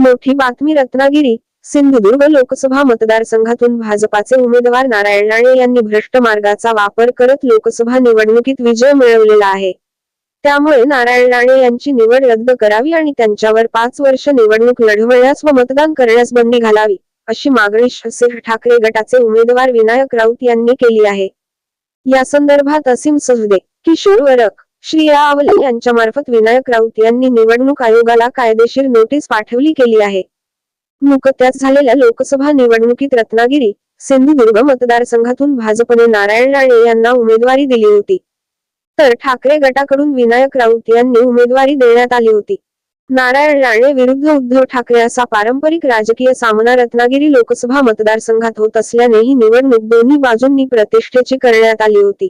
मोठी बातमी रत्नागिरी सिंधुदुर्ग लोकसभा मतदारसंघातून भाजपाचे उमेदवार नारायण राणे यांनी भ्रष्ट मार्गाचा वापर करत लोकसभा निवडणुकीत विजय मिळवलेला आहे. त्यामुळे नारायण राणे यांची निवड रद्द करावी आणि त्यांच्यावर पाच वर्ष निवडणूक लढवण्यास व मतदान करण्यास बंदी घालावी अशी मागणी शिवसेना ठाकरे गटाचे उमेदवार विनायक राऊत यांनी केली आहे. या संदर्भात असीम सहदे किशोर वरक श्रिया अवले यांच्या मार्फत विनायक राऊत यांनी निवडणूक आयोगाला कायदेशीर नोटीस पाठवली केली आहे. नुकत्याच झालेल्या लोकसभा निवडणुकीत रत्नागिरी सिंधुदुर्ग मतदारसंघातून भाजपने नारायण राणे यांना उमेदवारी दिली होती. तर ठाकरे गटाकडून विनायक राऊत यांनी उमेदवारी देण्यात आली होती. नारायण राणे विरुद्ध उद्धव ठाकरे असा पारंपरिक राजकीय सामना रत्नागिरी लोकसभा मतदारसंघात होत असल्याने ही निवडणूक दोन्ही बाजूंनी प्रतिष्ठेची करण्यात आली होती.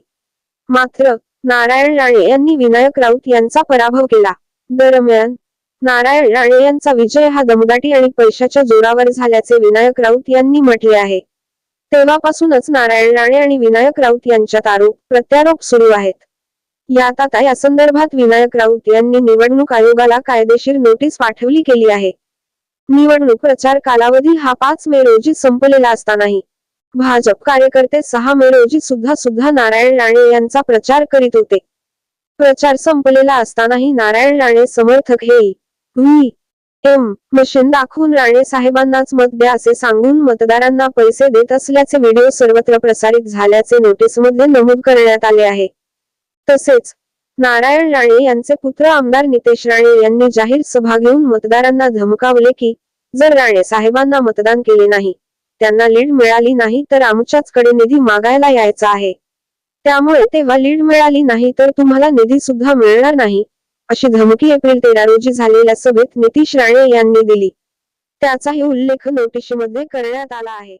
मात्र नारायण राणे यांनी विनायक राऊत यांचा पराभव केला. दरम्यान नारायण राणे यांचा विजय हा दमदाटी आणि पैशाच्या जोरावर झाल्याचे विनायक राऊत यांनी म्हटले आहे. तेव्हापासूनच नारायण राणे आणि विनायक राऊत यांच्यात आरोप प्रत्यारोप सुरू आहेत. यात आता या संदर्भात विनायक राऊत यांनी निवडणूक आयोगाला कायदेशीर नोटीस पाठवली केली आहे. निवडणूक प्रचार कालावधी हा पाच मे रोजी संपलेला असतानाही भाजप कार्यकर्ते सहा मे रोजी सुद्धा सुद्धा नारायण राणे यांचा प्रचार करीत होते. प्रचार संपलेला असतानाही नारायण राणे समर्थक हे व्ही एम मशीन दाखवून राणे साहेबांनाच मत द्या असे सांगून मतदारांना पैसे देत असल्याचे व्हिडिओ सर्वत्र प्रसारित झाल्याचे नोटीसमध्ये नमूद करण्यात आले आहे. तसेच नारायण राणे यांचे पुत्र आमदार नितेश राणे यांनी जाहीर सभा घेऊन मतदारांना धमकावले की जर राणे साहेबांना मतदान केले नाही त्यांना लीड मिळाली नाही तर आमच्याच कडे निधी मागायला यायचा आहे. त्यामुळे तेव्हा लीड मिळाली नाही तर तुम्हाला निधी सुद्धा मिळणार नाही अशी धमकी एप्रिल तेरा रोजी झालेल्या सभेत नितीश राणे यांनी दिली. त्याचाही उल्लेख नोटीशीमध्ये करण्यात आला आहे.